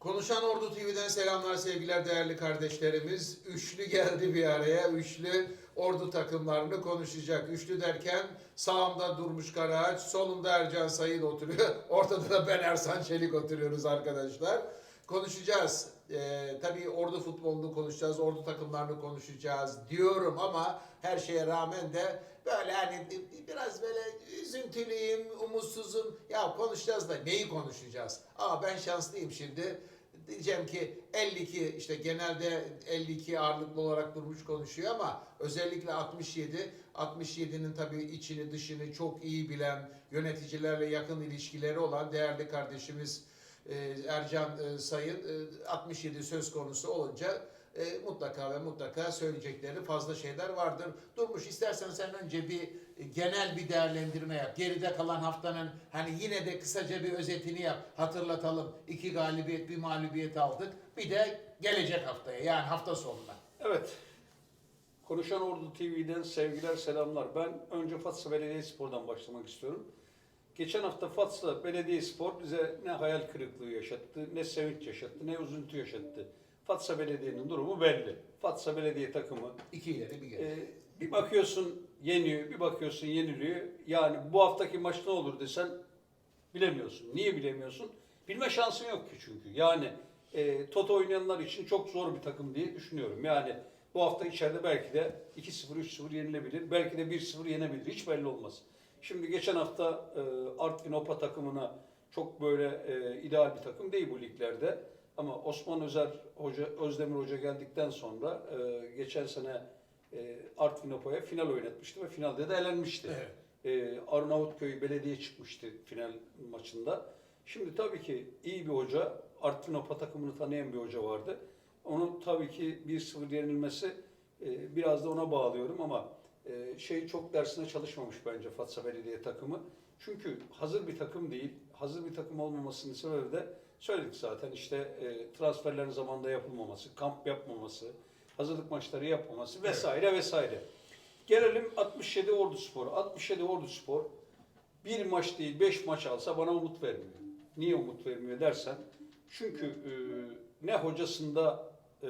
Konuşan Ordu TV'den selamlar sevgiler değerli kardeşlerimiz. Üçlü geldi bir araya. Üçlü Ordu takımlarını konuşacak. Üçlü derken sağımda Durmuş Karaağaç, solumda Ercan Sayın oturuyor. Ortada da ben Ersan Çelik oturuyoruz arkadaşlar. Konuşacağız. Ee, tabii Ordu futbolunu konuşacağız, Ordu takımlarını konuşacağız diyorum ama her şeye rağmen de böyle hani biraz böyle üzüntülüyüm, umutsuzum. Ya konuşacağız da neyi konuşacağız? Aa ben şanslıyım şimdi. Diyeceğim ki 52 işte genelde 52 ağırlıklı olarak durmuş konuşuyor ama özellikle 67 67'nin tabii içini dışını çok iyi bilen yöneticilerle yakın ilişkileri olan değerli kardeşimiz e, Ercan e, Sayın e, 67 söz konusu olunca e, mutlaka ve mutlaka söyleyecekleri fazla şeyler vardır. Durmuş istersen sen önce bir e, genel bir değerlendirme yap. Geride kalan haftanın hani yine de kısaca bir özetini yap. Hatırlatalım. İki galibiyet, bir mağlubiyet aldık. Bir de gelecek haftaya yani hafta sonuna. Evet. Konuşan Ordu TV'den sevgiler, selamlar. Ben önce Fatsa Belediyespor'dan başlamak istiyorum. Geçen hafta Fatsa Belediyespor bize ne hayal kırıklığı yaşattı, ne sevinç yaşattı, ne üzüntü yaşattı. Fatsa Belediye'nin durumu belli. Fatsa Belediye takımı İki ileri bir geri. e, bir bakıyorsun yeniyor, bir bakıyorsun yeniliyor. Yani bu haftaki maç ne olur desen bilemiyorsun. Niye bilemiyorsun? Bilme şansın yok ki çünkü. Yani e, Toto oynayanlar için çok zor bir takım diye düşünüyorum. Yani bu hafta içeride belki de 2-0, 3-0 yenilebilir. Belki de 1-0 yenebilir. Hiç belli olmaz. Şimdi geçen hafta e, Artvin Opa takımına çok böyle e, ideal bir takım değil bu liglerde. Ama Osman Özer Hoca, Özdemir Hoca geldikten sonra e, geçen sene e, Artvin Opa'ya final oynatmıştı ve finalde de elenmişti. Evet. E, Arnavutköy Belediye çıkmıştı final maçında. Şimdi tabii ki iyi bir hoca, Artvin Opa takımını tanıyan bir hoca vardı. Onun tabii ki 1-0 yenilmesi e, biraz da ona bağlıyorum ama e, şey çok dersine çalışmamış bence Fatsa Belediye takımı. Çünkü hazır bir takım değil. Hazır bir takım olmamasının sebebi de söyledik zaten işte e, transferlerin zamanında yapılmaması, kamp yapmaması, hazırlık maçları yapmaması vesaire vesaire. Gelelim 67 Ordu Spor. 67 Ordu Spor bir maç değil beş maç alsa bana umut vermiyor. Niye umut vermiyor dersen çünkü e, ne hocasında e,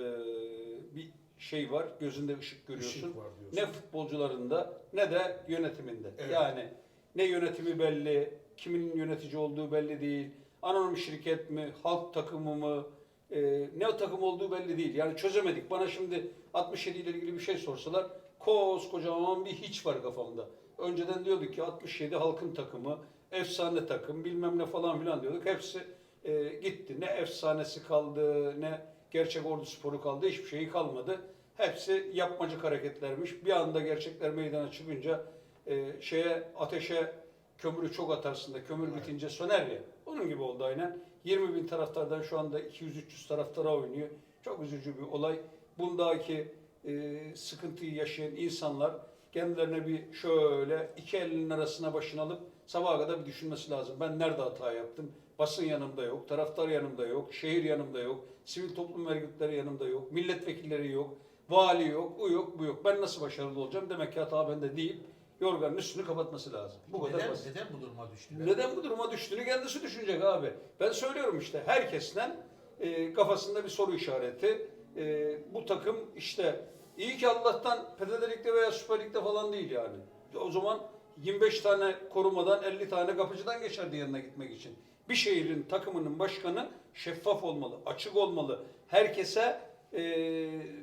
bir şey var, gözünde ışık görüyorsun. Işık var diyorsun. Ne futbolcularında ne de yönetiminde. Evet. Yani ne yönetimi belli, kimin yönetici olduğu belli değil. Anonim şirket mi, halk takımı mı, e, ne takım olduğu belli değil. Yani çözemedik. Bana şimdi 67 ile ilgili bir şey sorsalar koskocaman bir hiç var kafamda. Önceden diyorduk ki 67 halkın takımı, efsane takım, bilmem ne falan filan diyorduk. Hepsi e, gitti. Ne efsanesi kaldı, ne gerçek ordu sporu kaldı. Hiçbir şeyi kalmadı. Hepsi yapmacık hareketlermiş. Bir anda gerçekler meydana çıkınca e, şeye ateşe kömürü çok atarsın da kömür Evet. bitince söner ya. Onun gibi oldu aynen. 20 bin taraftardan şu anda 200-300 taraftara oynuyor. Çok üzücü bir olay. Bundaki e, sıkıntıyı yaşayan insanlar kendilerine bir şöyle iki elinin arasına başını alıp sabaha kadar bir düşünmesi lazım. Ben nerede hata yaptım? Basın yanımda yok, taraftar yanımda yok, şehir yanımda yok, sivil toplum örgütleri yanımda yok, milletvekilleri yok, vali yok, o yok, bu yok. Ben nasıl başarılı olacağım? Demek ki hata bende değil. Yorganın üstünü kapatması lazım. Bu kadar neden, basit. neden bu duruma düştüler? Neden bu duruma düştüğünü kendisi düşünecek abi. Ben söylüyorum işte herkesten e, kafasında bir soru işareti. E, bu takım işte iyi ki Allah'tan Lig'de veya Süper Lig'de falan değil yani. O zaman 25 tane korumadan 50 tane kapıcıdan geçerdi yanına gitmek için. Bir şehrin takımının başkanı şeffaf olmalı, açık olmalı. Herkese e,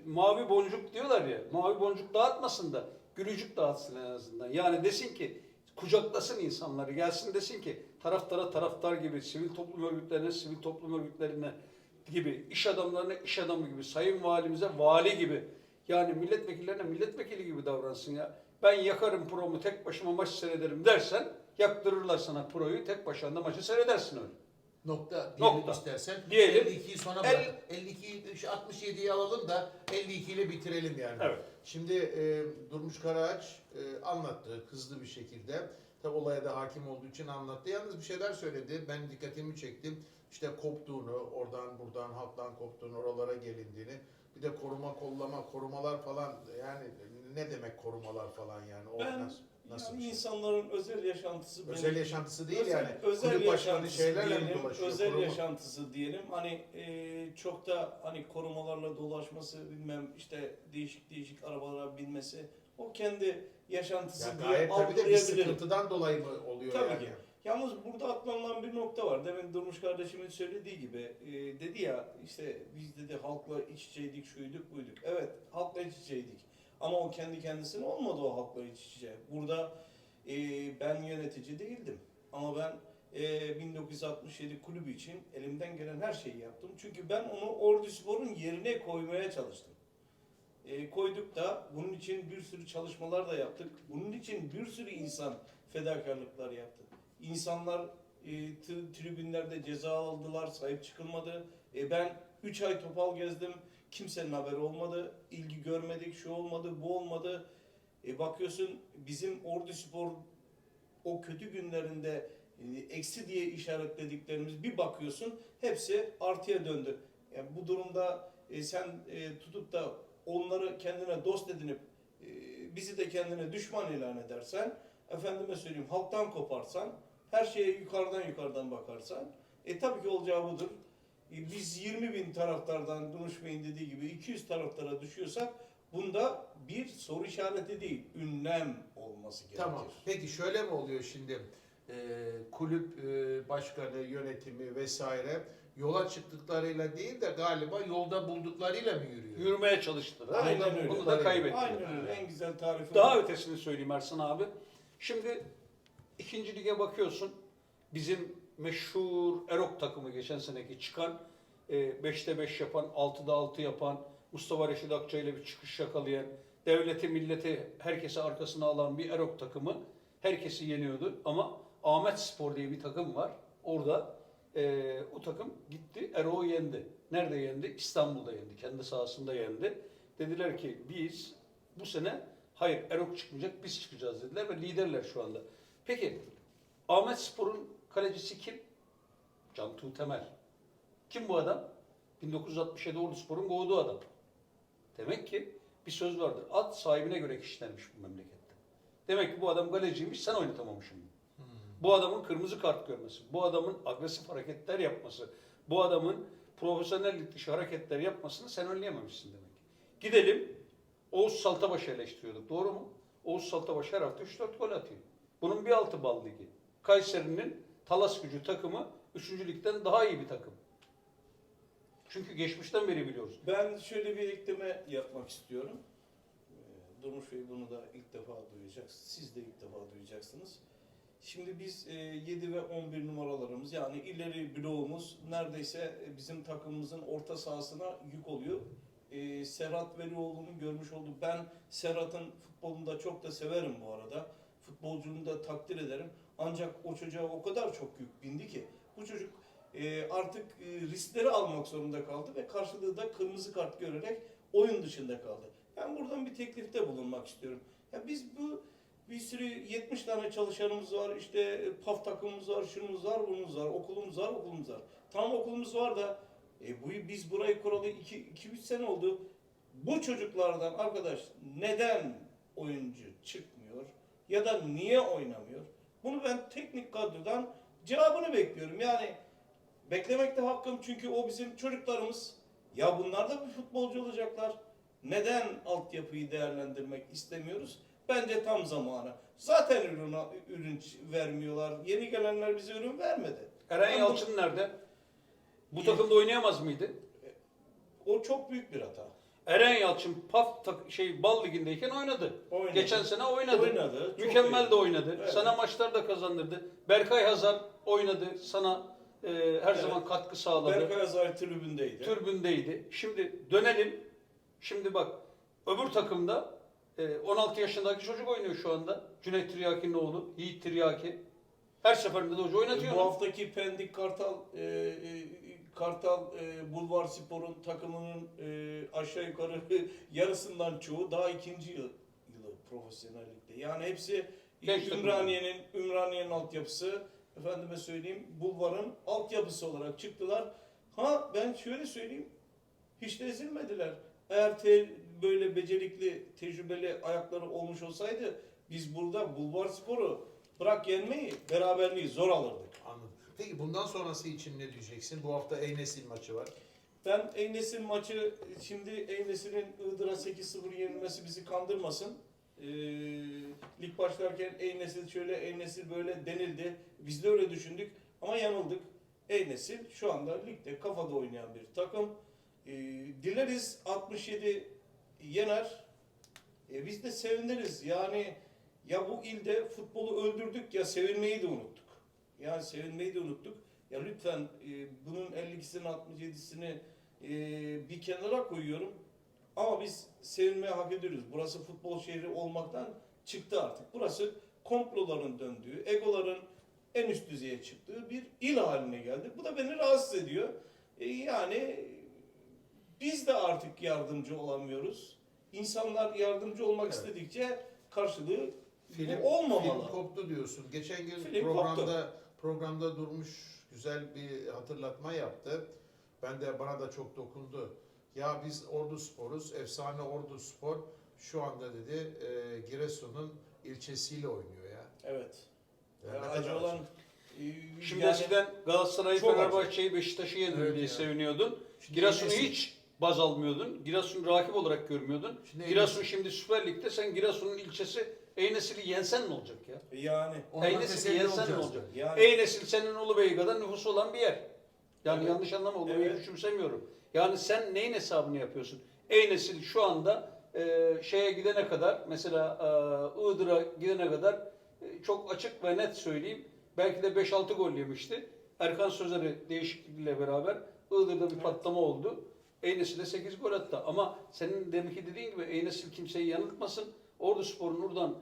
mavi boncuk diyorlar ya, mavi boncuk dağıtmasın da gülücük dağıtsın en azından. Yani desin ki kucaklasın insanları, gelsin desin ki taraftara taraftar gibi, sivil toplum örgütlerine sivil toplum örgütlerine gibi, iş adamlarına iş adamı gibi, sayın valimize vali gibi, yani milletvekillerine milletvekili gibi davransın ya. Ben yakarım promu tek başıma maç seyrederim dersen, yaktırırlar sana proyu, tek başına maçı seyredersin öyle. Nokta diyelim Nokta. istersen. Diyelim. 52'yi sona bırak. 52 şu 67'yi alalım da 52 ile bitirelim yani. Evet. Şimdi e, Durmuş Karaağaç e, anlattı hızlı bir şekilde. Tabi olaya da hakim olduğu için anlattı. Yalnız bir şeyler söyledi. Ben dikkatimi çektim. İşte koptuğunu, oradan buradan halktan koptuğunu, oralara gelindiğini. Bir de koruma, kollama, korumalar falan yani ne demek korumalar falan yani Ben nasıl? Nasıl Yani bir şey? insanların özel yaşantısı Özel benim- yaşantısı değil özel, yani. özel Kulüp başkanı yaşantısı şeylerle mi diyelim, dolaşıyor? Özel kurumu? yaşantısı diyelim. Hani e, çok da hani korumalarla dolaşması bilmem işte değişik değişik arabalara binmesi o kendi yaşantısı Ya diye gayet tabii de bir algılayabilirim. sıkıntıdan dolayı mı oluyor Tabii yani? ki. Yalnız burada atlanılan bir nokta var. Demin Durmuş kardeşimin söylediği gibi e, dedi ya işte biz dedi halkla iç içeydik, şuyduk, buyduk. Evet halkla iç içeydik. Ama o kendi kendisine olmadı o halkla iç içe. Burada e, ben yönetici değildim. Ama ben e, 1967 kulübü için elimden gelen her şeyi yaptım. Çünkü ben onu Ordu Spor'un yerine koymaya çalıştım. E, koyduk da bunun için bir sürü çalışmalar da yaptık. Bunun için bir sürü insan fedakarlıklar yaptı. İnsanlar e, tribünlerde ceza aldılar, sahip çıkılmadı. E, ben 3 ay topal gezdim, kimsenin haberi olmadı, ilgi görmedik, şu olmadı, bu olmadı. E, bakıyorsun bizim Ordu Spor o kötü günlerinde e, eksi diye işaretlediklerimiz bir bakıyorsun hepsi artıya döndü. Yani bu durumda e, sen e, tutup da onları kendine dost edinip e, bizi de kendine düşman ilan edersen, efendime söyleyeyim halktan koparsan, her şeye yukarıdan yukarıdan bakarsan, e tabii ki olacağı budur. E, biz 20 bin taraftardan Dunuş Bey'in dediği gibi 200 taraftara düşüyorsak bunda bir soru işareti değil, ünlem olması gerekir. Tamam. Peki şöyle mi oluyor şimdi? Ee, kulüp e, başkanı, yönetimi vesaire yola çıktıklarıyla değil de galiba yolda bulduklarıyla mı yürüyor? Yürümeye çalıştılar. Aynen Bunu da- öyle. Bunu da kaybettiler. Aynen öyle. En güzel tarifi. Daha ötesini söyleyeyim Ersan abi. Şimdi ikinci lige bakıyorsun. Bizim meşhur Erok takımı geçen seneki çıkan 5'te 5 yapan, 6'da 6 yapan, Mustafa Reşit Akça ile bir çıkış yakalayan, devleti milleti herkesi arkasına alan bir Erok takımı herkesi yeniyordu. Ama Ahmet Spor diye bir takım var. Orada e, o takım gitti Erok'u yendi. Nerede yendi? İstanbul'da yendi. Kendi sahasında yendi. Dediler ki biz bu sene hayır Erok çıkmayacak biz çıkacağız dediler ve liderler şu anda. Peki Ahmet Spor'un kalecisi kim? Can Tuğ Temel. Kim bu adam? 1967 Ordu Spor'un kovduğu adam. Demek ki bir söz vardır. At sahibine göre kişilenmiş bu memlekette. Demek ki bu adam kaleciymiş sen oynatamamışsın. Bu adamın kırmızı kart görmesi, bu adamın agresif hareketler yapması, bu adamın profesyonellik dışı hareketler yapmasını sen önleyememişsin demek. Gidelim Oğuz Saltabaş'ı eleştiriyorduk doğru mu? Oğuz Saltabaş her hafta 3-4 gol atıyor. Bunun bir altı bal ligi. Kayseri'nin Talas gücü takımı 3. ligden daha iyi bir takım. Çünkü geçmişten beri biliyoruz. Ben şöyle bir ekleme yapmak istiyorum. Ee, Durmuş Bey bunu da ilk defa duyacak. Siz de ilk defa duyacaksınız. Şimdi biz e, 7 ve 11 numaralarımız yani ileri bloğumuz neredeyse e, bizim takımımızın orta sahasına yük oluyor. E, Serhat Velioğlu'nun görmüş olduğu ben Serhat'ın futbolunu da çok da severim bu arada. Futbolcunu da takdir ederim. Ancak o çocuğa o kadar çok yük bindi ki bu çocuk e, artık e, riskleri almak zorunda kaldı ve karşılığı da kırmızı kart görerek oyun dışında kaldı. Ben buradan bir teklifte bulunmak istiyorum. Ya biz bu bir sürü 70 tane çalışanımız var, işte e, PAF takımımız var, şunumuz var, bunumuz var, okulumuz var, okulumuz var. Tamam okulumuz var da e, bu biz burayı kuralı 2-3 sene oldu. Bu çocuklardan arkadaş neden oyuncu çıkmıyor ya da niye oynamıyor? Bunu ben teknik kadrodan cevabını bekliyorum. Yani beklemek de hakkım çünkü o bizim çocuklarımız. Ya bunlar da bir futbolcu olacaklar. Neden altyapıyı değerlendirmek istemiyoruz? Bence tam zamanı. Zaten ürün, ürün vermiyorlar. Yeni gelenler bize ürün vermedi. Eren Ben bu- Yalçın nerede? Bu takımda oynayamaz mıydı? O çok büyük bir hata. Eren Yalçın PAF tak- şey Bal Ligi'ndeyken oynadı. Oynadı. Geçen sene oynadı. Oynadı, çok Mükemmel iyi. de oynadı. Evet. Sana maçlar da kazandırdı. Berkay Hazar oynadı. Sana e, her Evet. zaman katkı sağladı. Berkay Azay tribündeydi. Türbündeydi. Şimdi dönelim. Şimdi bak öbür takımda e, 16 yaşındaki çocuk oynuyor şu anda. Cüneyt Tiryaki'nin oğlu. Yiğit Tiryaki. Her seferinde de hoca oynatıyor. Bu haftaki Pendik Kartal e, e, Kartal e, Bulvar Spor'un takımının e, aşağı yukarı yarısından çoğu daha ikinci yıl, yılı profesyonellikte. Yani hepsi takım. Ümraniye'nin Ümraniye'nin altyapısı, efendime söyleyeyim Bulvar'ın altyapısı olarak çıktılar. Ha ben şöyle söyleyeyim, hiç de ezilmediler. Eğer te- böyle becerikli, tecrübeli ayakları olmuş olsaydı Biz burada Bulvar Sporu bırak yenmeyi, beraberliği zor alırdık. Anladım. Peki bundan sonrası için ne diyeceksin? Bu hafta Eynesil maçı var. Ben Eynes'in maçı, şimdi Eynes'in Iğdır'a 8-0 yenilmesi bizi kandırmasın. Ee, lig başlarken Eynesil şöyle, Eynesil böyle denildi. Biz de öyle düşündük ama yanıldık. Eynesil şu anda ligde kafada oynayan bir takım. Ee, dileriz 67 yener. E, biz de seviniriz. Yani ya bu ilde futbolu öldürdük ya sevinmeyi de unuttuk. Yani sevinmeyi de unuttuk. Ya lütfen e, bunun 52'sini 67'sini e, bir kenara koyuyorum. Ama biz sevinmeyi hak ediyoruz. Burası futbol şehri olmaktan çıktı artık. Burası komploların döndüğü, egoların en üst düzeye çıktığı bir il haline geldi. Bu da beni rahatsız ediyor. E, yani biz de artık yardımcı olamıyoruz. İnsanlar yardımcı olmak Evet. istedikçe karşılığı Film, olmamalı. film koptu diyorsun. Geçen gün Film programda programda durmuş güzel bir hatırlatma yaptı. Ben de bana da çok dokundu. Ya biz Ordu Spor'uz. Efsane Ordu Spor şu anda dedi e, Giresun'un ilçesiyle oynuyor ya. Evet. Ya Ya ne acı olan acı. e, Şimdi yani- eskiden Galatasaray'ı, Çok. Fenerbahçe'yi, Beşiktaş'ı yedin Evet diye ya. seviniyordun. Şimdi Giresun'u hiç baz almıyordun. Giresun rakip olarak görmüyordun. Şimdi Giresun şimdi Süper Lig'de sen Giresun'un ilçesi Eynesil'i yensen ne olacak ya? yani Eynesil'i yensen ne olacak? yani Eynesil senin Ulubey kadar nüfusu olan bir yer. Yani Evet. yanlış anlama Ulubey'i Evet. küçümsemiyorum. Yani sen neyin hesabını yapıyorsun? Eynesil şu anda e, şeye gidene kadar mesela e, Iğdır'a gidene kadar e, çok açık ve net söyleyeyim. Belki de 5-6 gol yemişti. Erkan Sözer'i değişiklikle beraber Iğdır'da bir Evet. patlama oldu. Eynesil'e 8 gol attı. Ama senin deminki dediğin gibi Eynesil kimseyi yanıltmasın. Ordu Spor'un oradan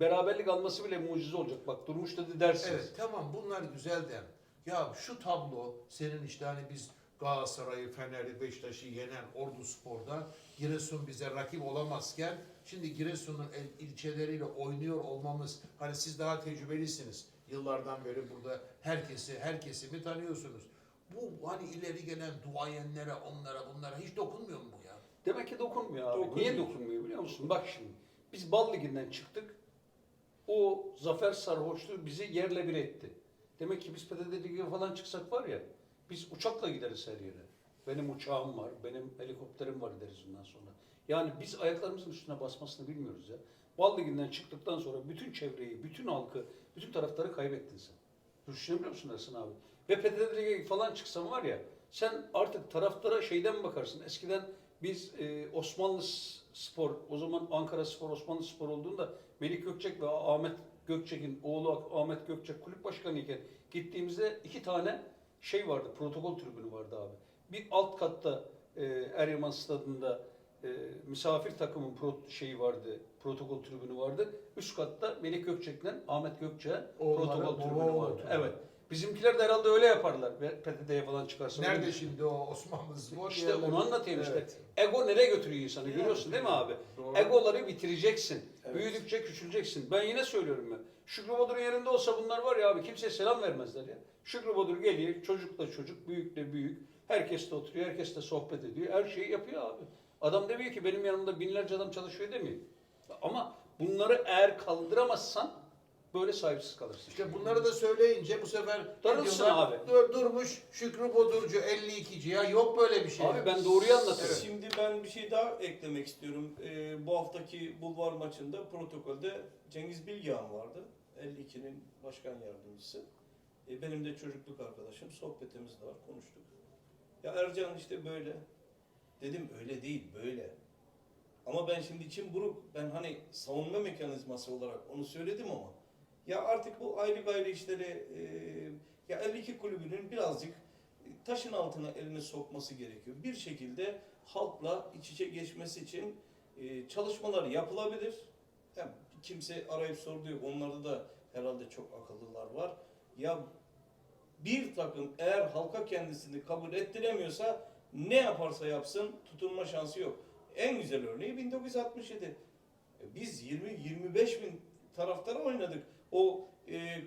beraberlik alması bile mucize olacak. Bak Durmuş dedi dersiniz. Evet tamam bunlar güzel de ya şu tablo senin işte hani biz Galatasaray'ı, Fener'i, Beşiktaş'ı yenen Ordu Spor'da Giresun bize rakip olamazken şimdi Giresun'un el- ilçeleriyle oynuyor olmamız hani siz daha tecrübelisiniz. Yıllardan beri burada herkesi, her kesimi tanıyorsunuz. Bu hani ileri gelen duayenlere, onlara, bunlara hiç dokunmuyor mu bu ya? Demek ki dokunmuyor abi. Dokunmuyor. Niye dokunmuyor biliyor musun? Bak şimdi biz Bal Ligi'nden çıktık. O zafer sarhoşluğu bizi yerle bir etti. Demek ki biz Ligi'ne falan çıksak var ya biz uçakla gideriz her yere. Benim uçağım var, benim helikopterim var deriz bundan sonra. Yani biz ayaklarımızın üstüne basmasını bilmiyoruz ya. Bal Ligi'nden çıktıktan sonra bütün çevreyi, bütün halkı, bütün taraftarı kaybettin sen. Düşünebiliyor musun Ersin abi? Ve Ligi'ne falan çıksan var ya sen artık taraftara şeyden bakarsın. Eskiden biz e, Osmanlı Spor, o zaman Ankara Spor, Osmanlı Spor olduğunda Melik Gökçek ve Ahmet Gökçek'in oğlu Ahmet Gökçek kulüp başkanı iken gittiğimizde iki tane şey vardı, protokol tribünü vardı abi. Bir alt katta e, Eryaman Stadı'nda e, misafir takımın pro, şeyi vardı, protokol tribünü vardı. Üst katta Melik Gökçek'le Ahmet Oğulları, protokol tribünü vardı. Evet. Bizimkiler de herhalde öyle yaparlar. PTT'ye falan çıkarsa. Nerede şimdi o Osmanlı Spor? İşte yerleri? onu anlatayım işte. Evet. Ego nereye götürüyor insanı Yani. görüyorsun değil mi abi? Doğru. Egoları bitireceksin. Evet. Büyüdükçe küçüleceksin. Ben yine söylüyorum ben. Şükrü Badur'un yerinde olsa bunlar var ya abi kimseye selam vermezler ya. Şükrü Badur geliyor çocukla çocuk, büyükle büyük. Herkes de oturuyor, herkes de sohbet ediyor. Her şeyi yapıyor abi. Adam demiyor ki benim yanımda binlerce adam çalışıyor demiyor. Ama bunları eğer kaldıramazsan böyle sahipsiz kalırsın. İşte bunları da söyleyince bu sefer Darılsın diyorlar, abi. Dur, durmuş Şükrü Bodurcu 52'ci ya yok böyle bir şey. Abi ben doğruyu anlatıyorum. Şimdi ben bir şey daha eklemek istiyorum. Ee, bu haftaki Bulvar maçında protokolde Cengiz Bilgehan vardı. 52'nin başkan yardımcısı. Ee, benim de çocukluk arkadaşım. Sohbetimiz de var, konuştuk. Ya Ercan işte böyle. Dedim öyle değil, böyle. Ama ben şimdi içim buruk. Ben hani savunma mekanizması olarak onu söyledim ama. Ya artık bu ayrı gayrı işleri, e, ya 52 kulübünün birazcık taşın altına elini sokması gerekiyor. Bir şekilde halkla iç içe geçmesi için e, çalışmalar yapılabilir. Yani kimse arayıp sorduğu yok. Onlarda da herhalde çok akıllılar var. Ya bir takım eğer halka kendisini kabul ettiremiyorsa ne yaparsa yapsın tutunma şansı yok. En güzel örneği 1967. E, Biz 20-25 bin taraftara oynadık. O e,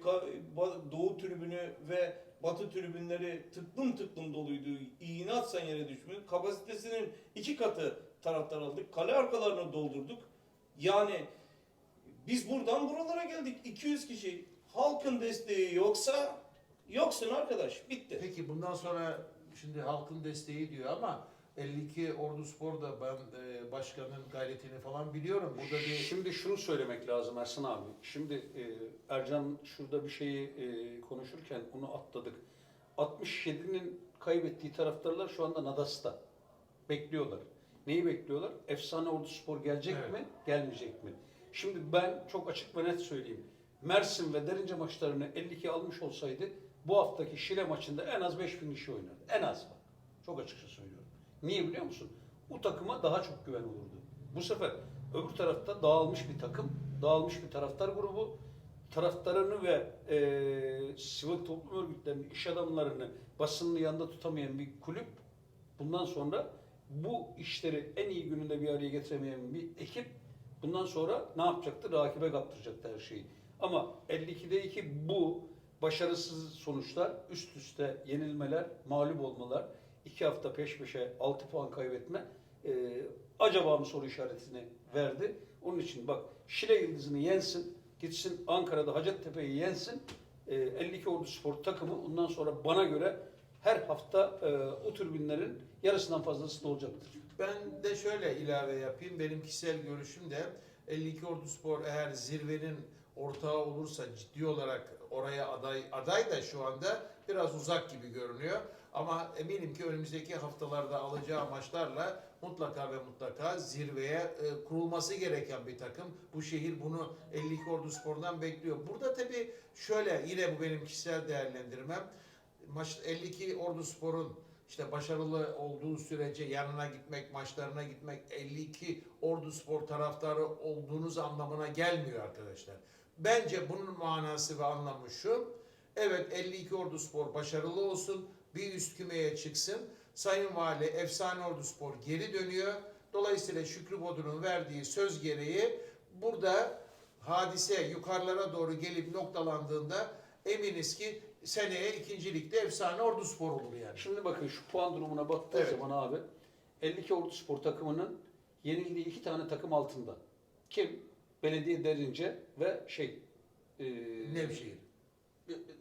Doğu tribünü ve Batı tribünleri tıklım tıklım doluydu. İğne atsan yere düşmüyor. Kapasitesinin iki katı taraftar aldık. Kale arkalarını doldurduk. Yani biz buradan buralara geldik. 200 kişi. Halkın desteği yoksa yoksun arkadaş. Bitti. Peki bundan sonra şimdi halkın desteği diyor ama 52 Ordu Spor'da ben e, başkanın gayretini falan biliyorum. Burada bir Şimdi şunu söylemek lazım Ersan abi. Şimdi e, Ercan şurada bir şeyi e, konuşurken onu atladık. 67'nin kaybettiği taraftarlar şu anda Nadas'ta. Bekliyorlar. Neyi bekliyorlar? Efsane Ordu Spor gelecek Evet. mi, gelmeyecek mi? Şimdi ben çok açık ve net söyleyeyim. Mersin ve Derince maçlarını 52 almış olsaydı bu haftaki Şile maçında en az 5000 kişi oynardı. En az bak. Çok açıkça söylüyorum. Niye biliyor musun? Bu takıma daha çok güven olurdu. Bu sefer öbür tarafta dağılmış bir takım, dağılmış bir taraftar grubu, taraftarını ve eee sivil toplum örgütlerini, iş adamlarını basınını yanında tutamayan bir kulüp bundan sonra bu işleri en iyi gününde bir araya getiremeyen bir ekip bundan sonra ne yapacaktı? Rakibe kaptıracaktı her şeyi. Ama 52'de 2 bu başarısız sonuçlar, üst üste yenilmeler, mağlup olmalar, iki hafta peş peşe 6 puan kaybetme e, acaba mı soru işaretini verdi. Onun için bak Şile Yıldızı'nı yensin, gitsin Ankara'da Hacettepe'yi yensin. E, 52 Ordu Spor takımı ondan sonra bana göre her hafta e, o tribünlerin yarısından fazlası da olacaktır. Ben de şöyle ilave yapayım. Benim kişisel görüşüm de 52 Ordu Spor eğer zirvenin ortağı olursa ciddi olarak oraya aday aday da şu anda biraz uzak gibi görünüyor. Ama eminim ki önümüzdeki haftalarda alacağı maçlarla mutlaka ve mutlaka zirveye e, kurulması gereken bir takım. Bu şehir bunu 52 Ordu Spor'dan bekliyor. Burada tabii şöyle yine bu benim kişisel değerlendirmem. Maç 52 Ordu Spor'un işte başarılı olduğu sürece yanına gitmek, maçlarına gitmek 52 Ordu Spor taraftarı olduğunuz anlamına gelmiyor arkadaşlar. Bence bunun manası ve anlamı şu. Evet 52 Ordu Spor başarılı olsun, bir üst kümeye çıksın. Sayın Vali Efsane Ordu Spor geri dönüyor. Dolayısıyla Şükrü Bodur'un verdiği söz gereği burada hadise yukarılara doğru gelip noktalandığında eminiz ki seneye ikincilikte Efsane Ordu Spor olur yani. Şimdi bakın şu puan durumuna baktığı Evet. zaman abi 52 Ordu Spor takımının yenildiği iki tane takım altında. Kim? Belediye Derince ve şey e, Nevşehir.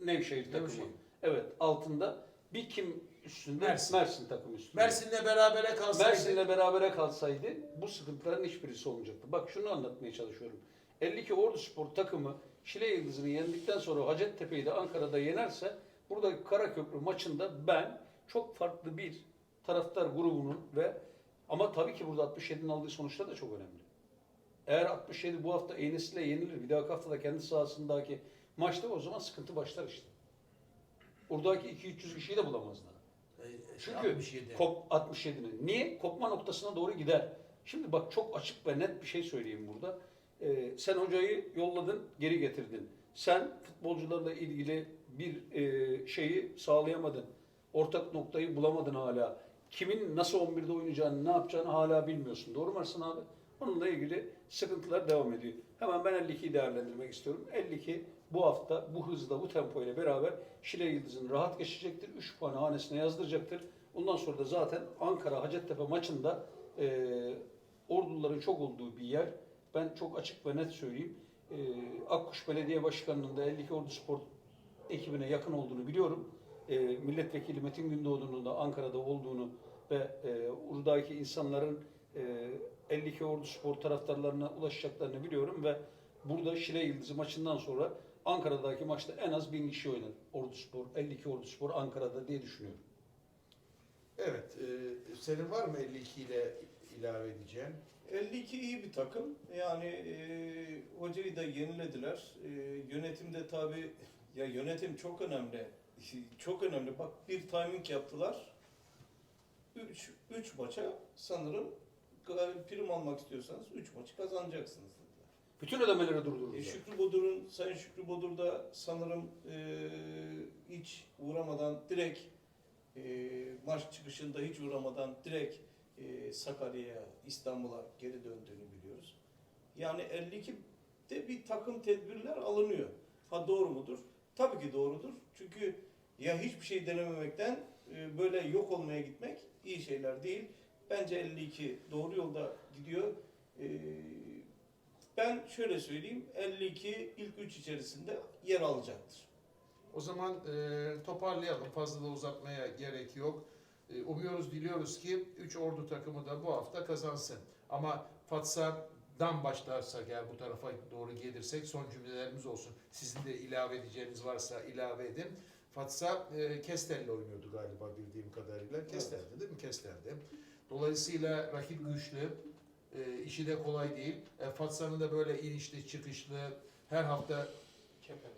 Nevşehir takımı. Nevşehir. Evet altında bir kim üstünde? Mersin. Mersin, takımı üstünde. Mersin'le berabere kalsaydı Mersin'le berabere kalsaydı bu sıkıntıların hiçbirisi olmayacaktı. Bak şunu anlatmaya çalışıyorum. 52 Ordu Spor takımı Şile Yıldızı'nı yendikten sonra Hacettepe'yi de Ankara'da yenerse burada Karaköprü maçında ben çok farklı bir taraftar grubunun ve ama tabii ki burada 67'nin aldığı sonuçlar da çok önemli. Eğer 67 bu hafta Eynesi'yle yenilir, bir dahaki haftada kendi sahasındaki maçta o zaman sıkıntı başlar işte. Oradaki 2-300 kişiyi de bulamazlar. Çünkü 67. Kop 67'nin. Niye? Kopma noktasına doğru gider. Şimdi bak çok açık ve net bir şey söyleyeyim burada. Ee, sen hocayı yolladın, geri getirdin. Sen futbolcularla ilgili bir e, şeyi sağlayamadın. Ortak noktayı bulamadın hala. Kimin nasıl 11'de oynayacağını, ne yapacağını hala bilmiyorsun. Doğru mu Ersan abi? Onunla ilgili sıkıntılar devam ediyor. Hemen ben 52'yi değerlendirmek istiyorum. 52 bu hafta bu hızla, bu tempo ile beraber Şile Yıldız'ın rahat geçecektir. 3 puanı hanesine yazdıracaktır. Ondan sonra da zaten Ankara Hacettepe maçında e, orduların çok olduğu bir yer. Ben çok açık ve net söyleyeyim. E, Akkuş Belediye Başkanı'nın da 52 Ordu Spor ekibine yakın olduğunu biliyorum. E, milletvekili Metin Gündoğdu'nun da Ankara'da olduğunu ve e, oradaki insanların e, 52 Ordu Spor taraftarlarına ulaşacaklarını biliyorum ve burada Şile Yıldızı maçından sonra Ankara'daki maçta en az bin kişi oynar. Ordu Spor, 52 Ordu Spor Ankara'da diye düşünüyorum. Evet. e, senin var mı 52 ile ilave edeceğin? 52 iyi bir takım. Yani e, hocayı da yenilediler. E, yönetimde tabi ya yönetim çok önemli. Çok önemli. Bak bir timing yaptılar. 3 3 maça sanırım gal- prim almak istiyorsanız 3 maçı kazanacaksınız dediler. Bütün ödemeleri E, durdurdular. Şükrü Bodur'un, Sayın Şükrü Bodur da sanırım e, hiç uğramadan direkt e, maç çıkışında hiç uğramadan direkt e, Sakarya'ya, İstanbul'a geri döndüğünü biliyoruz. Yani 52'de bir takım tedbirler alınıyor. Ha doğru mudur? Tabii ki doğrudur. Çünkü ya hiçbir şey denememekten e, böyle yok olmaya gitmek iyi şeyler değil. Bence 52 doğru yolda gidiyor. E, Ben şöyle söyleyeyim 52 ilk 3 içerisinde yer alacaktır. O zaman e, toparlayalım. Fazla da uzatmaya gerek yok. E, umuyoruz, diliyoruz ki 3 ordu takımı da bu hafta kazansın. Ama Fatsa'dan başlarsak eğer bu tarafa doğru gelirsek son cümlelerimiz olsun. Sizin de ilave edeceğiniz varsa ilave edin. Fatsa e, Kestel'le oynuyordu galiba bildiğim kadarıyla. Kestel'di değil mi? Kestel'di. Dolayısıyla rakip güçlü. E, işi de kolay değil. E, Fatsa'nın da böyle inişli çıkışlı her hafta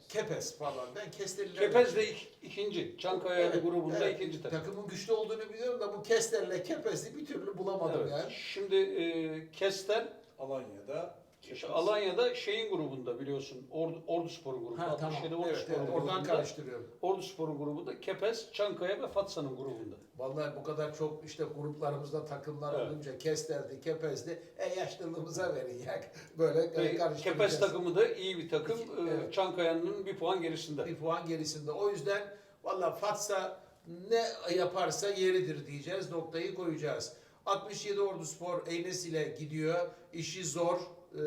Kepes falan. Ben Kestel'le Kepez de ik- ikinci. Çankaya Evet, grubunda evet. ikinci takım. Takımın güçlü olduğunu biliyorum da bu Kestel'le Kepes'i bir türlü bulamadım Evet. yani. Şimdi e, Kestel Alanya'da işte Alanya'da şeyin grubunda biliyorsun. Ordu, Ordu Sporu grubunda. Ha tamam. 67 Ordu Evet, Sporu evet, oradan karıştırıyorum. Ordu Sporu grubunda Kepez, Çankaya ve Fatsa'nın grubunda. Vallahi bu kadar çok işte gruplarımızda takımlar Evet. olunca Kestel'di, Kepes'di. E yaşlılığımıza verin ya. Böyle e, karıştıracağız. Kepez takımı da iyi bir takım. E, evet. Çankaya'nın bir puan gerisinde. bir puan gerisinde. O yüzden valla Fatsa ne yaparsa yeridir diyeceğiz. Noktayı koyacağız. 67 Ordu Spor Enes ile gidiyor. İşi zor, e,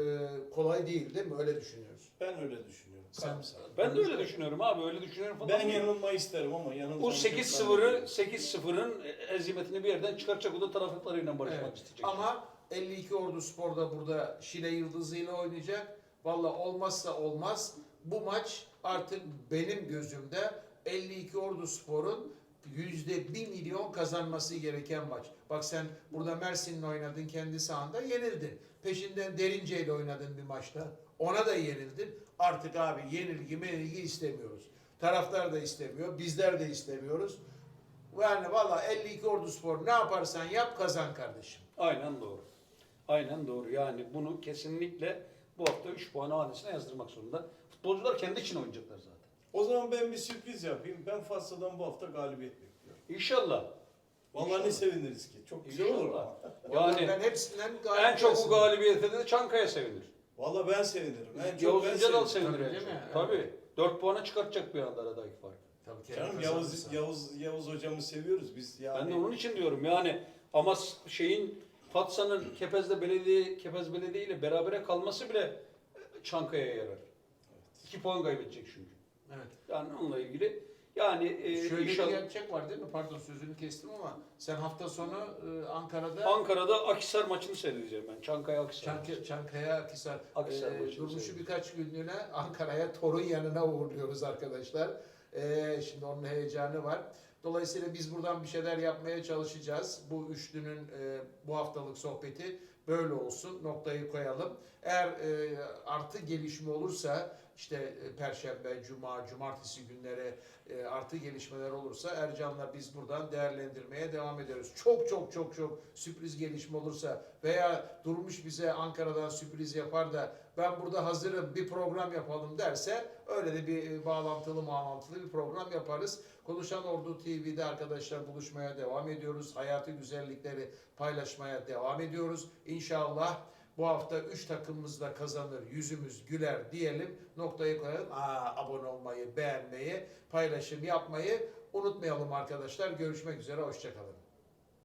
kolay değil değil mi? Öyle düşünüyoruz. ben öyle düşünüyorum. Sen-. Ben de öyle düşünüyorum abi. Öyle düşünüyorum falan. Ben yanılmayı isterim ama yanılmayı Bu 8-0'ı 8-0'ın hezimetini bir yerden çıkartacak. O da taraftarlarıyla barışmak Evet. isteyecek. Ama 52 Ordu Spor da burada Şile Yıldızı ile oynayacak. Valla olmazsa olmaz. Bu maç artık benim gözümde 52 Ordu Spor'un yüzde bir milyon kazanması gereken maç. Bak sen burada Mersin'le oynadın kendi sahanda yenildin. Peşinden Derince ile oynadın bir maçta. Ona da yenildin. Artık abi yenilgi menilgi istemiyoruz. Taraftar da istemiyor. Bizler de istemiyoruz. Yani valla 52 Ordu Spor ne yaparsan yap kazan kardeşim. Aynen doğru. Aynen doğru. Yani bunu kesinlikle bu hafta 3 puan hanesine yazdırmak zorunda. Futbolcular kendi için oynayacaklar zaten. O zaman ben bir sürpriz yapayım. Ben Fatsa'dan bu hafta galibiyet bekliyorum. İnşallah. Vallahi ne seviniriz ki. Çok güzel olur İnşallah. Yani ben hepsinden en galip çok bu galibiyete de Çankaya sevinir. Vallahi ben sevinirim. En çok Yavuz ben sevinirim. sevinir. Tabii, en değil çok. mi? Tabii. 4 puana çıkartacak bir anda aradaki fark. Tabii Kerem Canım kazanırsa. Yavuz, Yavuz, Yavuz hocamı seviyoruz biz. Yani. Ben de onun için diyorum yani ama s- şeyin Fatsa'nın Kepez'de belediye Kepez Belediye ile berabere kalması bile Çankaya'ya yarar. 2 puan kaybedecek çünkü. Evet. Yani onunla ilgili yani e, Şöyle inşallah bir gerçek var değil mi? Pardon sözünü kestim ama sen hafta sonu e, Ankara'da Ankara'da Akhisar maçını seyredeceğim ben. Çankaya Akhisar. Çank Çankaya Akhisar, Akhisar e, maçını Durmuş'u birkaç günlüğüne Ankara'ya torun yanına uğurluyoruz arkadaşlar. E, şimdi onun heyecanı var. Dolayısıyla biz buradan bir şeyler yapmaya çalışacağız. Bu üçlünün e, bu haftalık sohbeti böyle olsun. Noktayı koyalım. Eğer e, artı gelişme olursa işte e, Perşembe, Cuma, Cumartesi günleri e, artı gelişmeler olursa Ercan'la biz buradan değerlendirmeye devam ederiz. Çok çok çok çok sürpriz gelişme olursa veya Durmuş bize Ankara'dan sürpriz yapar da ben burada hazırım bir program yapalım derse öyle de bir e, bağlantılı bağlantılı bir program yaparız. Konuşan Ordu TV'de arkadaşlar buluşmaya devam ediyoruz. Hayatı güzellikleri paylaşmaya devam ediyoruz. İnşallah bu hafta 3 takımımız da kazanır, yüzümüz güler diyelim. Noktayı koyalım. Aa, abone olmayı, beğenmeyi, paylaşım yapmayı unutmayalım arkadaşlar. Görüşmek üzere, hoşçakalın.